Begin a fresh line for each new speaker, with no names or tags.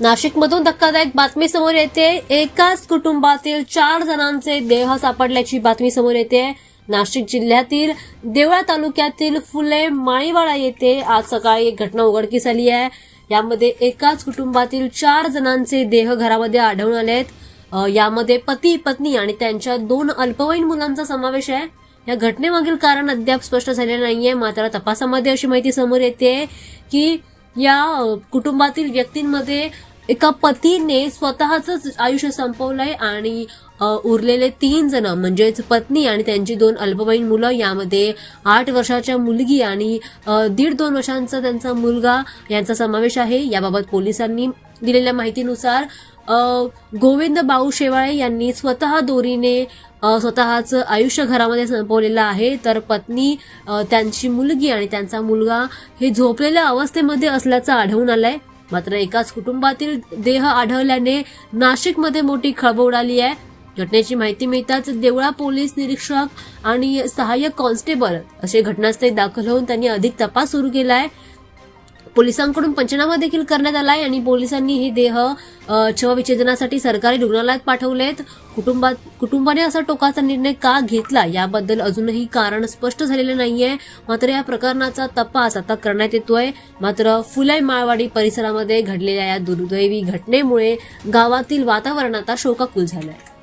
नाशिकमधून धक्कादायक बातमी समोर येते. एकाच कुटुंबातील चार जणांचे देह सापडल्याची बातमी समोर येते. नाशिक जिल्ह्यातील देवळा तालुक्यातील फुले माळीवाडा येथे आज सकाळी एक घटना उघडकीस आली आहे. यामध्ये एकाच कुटुंबातील चार जणांचे देह घरामध्ये आढळून आले आहेत यामध्ये पती पत्नी आणि त्यांच्या दोन अल्पवयीन मुलांचा समावेश आहे. या घटनेमागील कारण अद्याप स्पष्ट झालेलं नाहीये. मात्र तपासामध्ये अशी माहिती समोर येते की या कुटुंबातील व्यक्तींमध्ये एका पतीने स्वतःच आयुष्य संपवलंय आणि उरलेले तीन जण म्हणजेच पत्नी आणि त्यांची दोन अल्पवयीन मुलं यामध्ये आठ वर्षाच्या मुलगी आणि दीड दोन वर्षांचा त्यांचा मुलगा यांचा समावेश आहे. याबाबत पोलिसांनी दिलेल्या माहितीनुसार गोविंद बाऊ शेवाळे यांनी स्वतः दोरीने स्वतःचं आयुष्य घरामध्ये संपवलेलं आहे. तर पत्नी त्यांची मुलगी आणि त्यांचा मुलगा हे झोपलेल्या अवस्थेमध्ये असल्याचं आढळून आलंय. मात्र एकाच कुटुंबातील देह आढळल्याने नाशिकमध्ये मोठी खळबळ उडाली आहे. घटनेची माहिती मिळताच देवळा पोलीस निरीक्षक आणि सहाय्यक कॉन्स्टेबल असे घटनास्थळी दाखल होऊन त्यांनी अधिक तपास सुरू केला आहे पोलिसांकडून पंचनामा देखील करण्यात आलाय आणि पोलिसांनी हे देह अ, शवविच्छेदनासाठी सरकारी रुग्णालयात पाठवलेत. कुटुंबात कुटुंबाने असा टोकाचा निर्णय का घेतला याबद्दल अजूनही कारण स्पष्ट झालेलं नाहीये. मात्र या प्रकरणाचा तपास आता करण्यात येतोय. मात्र फुले माळवाडी परिसरामध्ये घडलेल्या या दुर्दैवी घटनेमुळे गावातील वातावरण आता शोकाकुल झालंय.